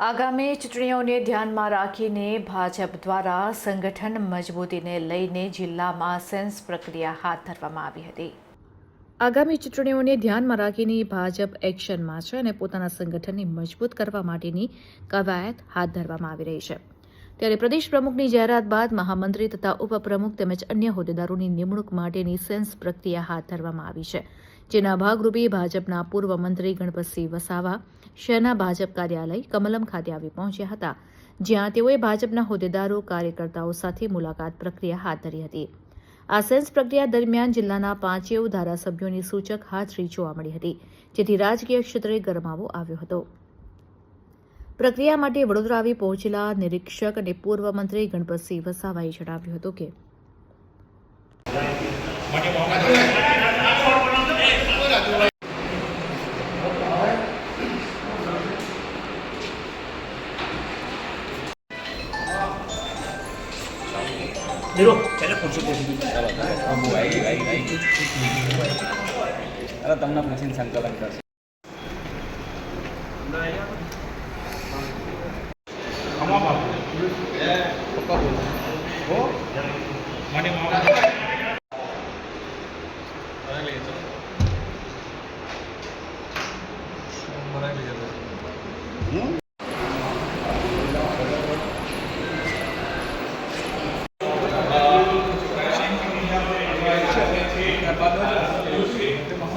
આગામી ચૂંટણીઓને ધ્યાનમાં રાખીને ભાજપ દ્વારા સંગઠન મજબૂતીને લઈને જિલ્લામાં સેન્સ પ્રક્રિયા હાથ ધરવામાં આવી હતી. આગામી ચૂંટણીઓને ધ્યાનમાં રાખીને ભાજપ એક્શનમાં છે અને પોતાના સંગઠનને મજબૂત કરવા માટેની કવાયત હાથ ધરવામાં આવી રહી છે. ત્યારે પ્રદેશ પ્રમુખની જાહેરાત બાદ મહામંત્રી તથા ઉપપ્રમુખ તેમજ અન્ય હોદ્દેદારોની નિમણૂક માટેની સેન્સ પ્રક્રિયા હાથ ધરવામાં આવી છે. જેના ભાગરૂપે ભાજપના પૂર્વ મંત્રી ગણપતસિંહ વસાવા શહેરના ભાજપ કાર્યાલય કમલમ ખાતે આવી પહોંચ્યા હતા, જ્યાં તેઓએ ભાજપના હોદ્દેદારો, કાર્યકર્તાઓ સાથે મુલાકાત પ્રક્રિયા હાથ ધરી હતી. આ સેન્સ પ્રક્રિયા દરમિયાન જિલ્લાના પાંચેય ધારાસભ્યોની સૂચક હાજરી જોવા મળી હતી, જેથી રાજકીય ક્ષેત્રે ગરમાવો આવ્યો હતો. પ્રક્રિયા માટે વડોદરા આવી પહોંચેલા નિરીક્ષક અને પૂર્વ મંત્રી ગણપતસિંહ વસાવાએ જણાવ્યું હતું કે નીરો પહેલે પૂછો તો અરે તમને પૂછીને સંકલન કરશે મને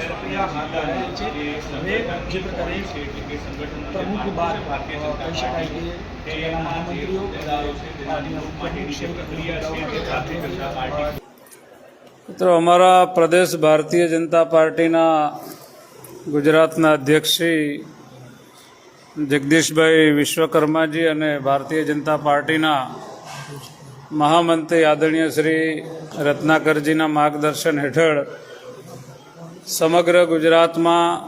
પ્રક્રિયા મિત્રો, અમારા પ્રદેશ ભારતીય જનતા પાર્ટીના ગુજરાતના અધ્યક્ષ શ્રી જગદીશભાઈ વિશ્વકર્માજી અને ભારતીય જનતા પાર્ટીના મહામંત્રી આદરણીય શ્રી રત્નાકરજીના માર્ગદર્શન હેઠળ સમગ્ર ગુજરાતમાં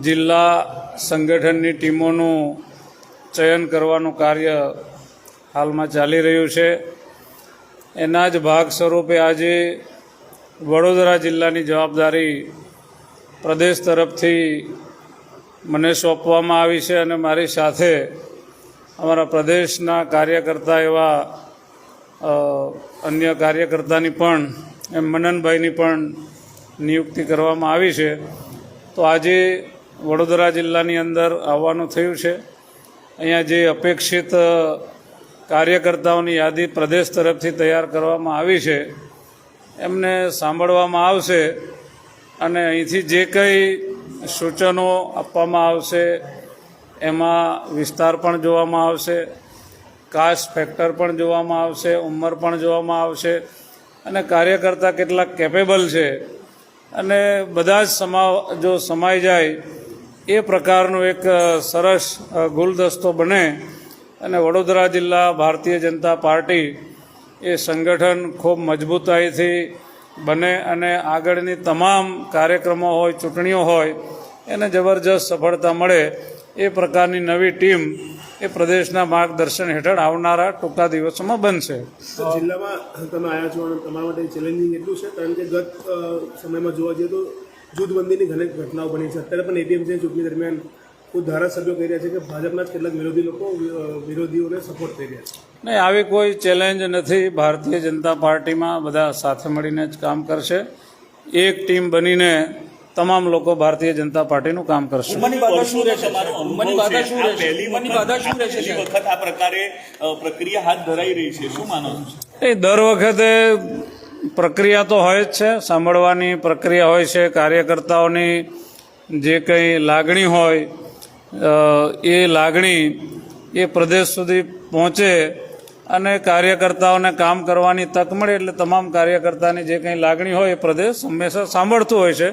જિલ્લા સંગઠનની ટીમોનું ચયન કરવાનું કાર્ય હાલમાં ચાલી રહ્યું છે. એના જ ભાગ સ્વરૂપે આજે વડોદરા જિલ્લાની જવાબદારી પ્રદેશ તરફથી મને સોંપવામાં આવી છે અને મારી સાથે અમારા પ્રદેશના કાર્યકર્તા એવા અન્ય કાર્યકર્તાની પણ, એમ મનનભાઈની પણ નિયુક્તિ કરવામાં આવી છે. તો આજે વડોદરા જિલ્લાની અંદર આવવાનું થયું છે. અહીંયા જે અપેક્ષિત કાર્યકર્તાઓની યાદી પ્રદેશ તરફથી તૈયાર કરવામાં આવી છે, એમને સાંભળવામાં આવશે અને અહીંથી જે કંઈ સૂચનો આપવામાં આવશે એમાં વિસ્તાર પણ જોવામાં આવશે, કાસ્ટ ફેક્ટર પણ જોવામાં આવશે, ઉંમર પણ જોવામાં આવશે, અને કાર્યકર્તા કેટલા કેપેબલ છે. અને બધા જ સમા, જો સમાઈ જાય, એ પ્રકારનું એક સરસ ગુલદસ્તો બને. અને વડોદરા જિલ્લા ભારતીય જનતા પાર્ટી એ સંગઠન ખૂબ મજબૂતાઈથી બને અને આગળની તમામ કાર્યક્રમો હોય, ચૂંટણીઓ હોય, એને જબરજસ્ત સફળતા મળે. એ પ્રકારની નવી ટીમ એ પ્રદેશના માર્ગદર્શન હેઠળ આવનારા ટૂંકા દિવસોમાં બનશે. જિલ્લામાં તમે આવ્યા છો અને તમારા માટે ચેલેન્જિંગ એટલું છે કારણ કે ગત સમયમાં જોવા જઈએ તો જૂથબંધીની ઘણી ઘટનાઓ બની છે. અત્યારે પણ એપીએમસી ચૂંટણી દરમિયાન કોઈ ધારાસભ્યો કહી રહ્યા છે કે ભાજપના જ કેટલાક વિરોધી લોકો વિરોધીઓને સપોર્ટ કરી રહ્યા છે. નહીં આવી કોઈ ચેલેન્જ નથી. ભારતીય જનતા પાર્ટીમાં બધા સાથે મળીને જ કામ કરશે. એક ટીમ બનીને તમામ લોકો ભારતીય જનતા પાર્ટીનું કામ કરશે. ઉંમરની બાધા શું રહેશે? ઉંમરની બાધા શું રહેશે? પહેલી ઉંમરની બાધા શું રહેશે, વખત આ પ્રકારે પ્રક્રિયા હાથ ધરાઈ રહી છે. શું માનો છો? એ દર વખતે પ્રક્રિયા તો હોય જ છે. સાંભળવાની પ્રક્રિયા હોય છે. કાર્યકર્તાઓની જે કંઈ લાગણી હોય એ લાગણી એ પ્રદેશ સુધી પહોંચે અને કાર્યકર્તાઓને કામ કરવાની તક મળે એટલે તમામ કાર્યકર્તાની જે કંઈ લાગણી હોય એ પ્રદેશ હંમેશા સાંભળતું હોય છે.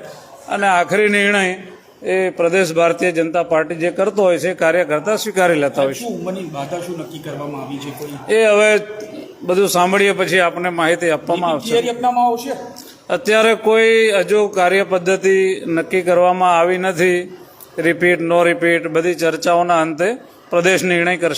અને આખરી નિર્ણય એ પ્રદેશ ભારતીય જનતા પાર્ટી જે કરતો હોય છે કાર્યકર્તા સ્વીકારી લેતા હોય છે. ઉંમરની બાધા શું નક્કી કરવામાં આવી છે એ હવે બધું સાંભળીએ પછી આપને માહિતી આપવામાં આવશે. અત્યારે કોઈ હજુ કાર્ય પદ્ધતિ નક્કી કરવામાં આવી નથી. રિપીટ નો રિપીટ બધી ચર્ચાઓના અંતે પ્રદેશ નિર્ણય કરશે.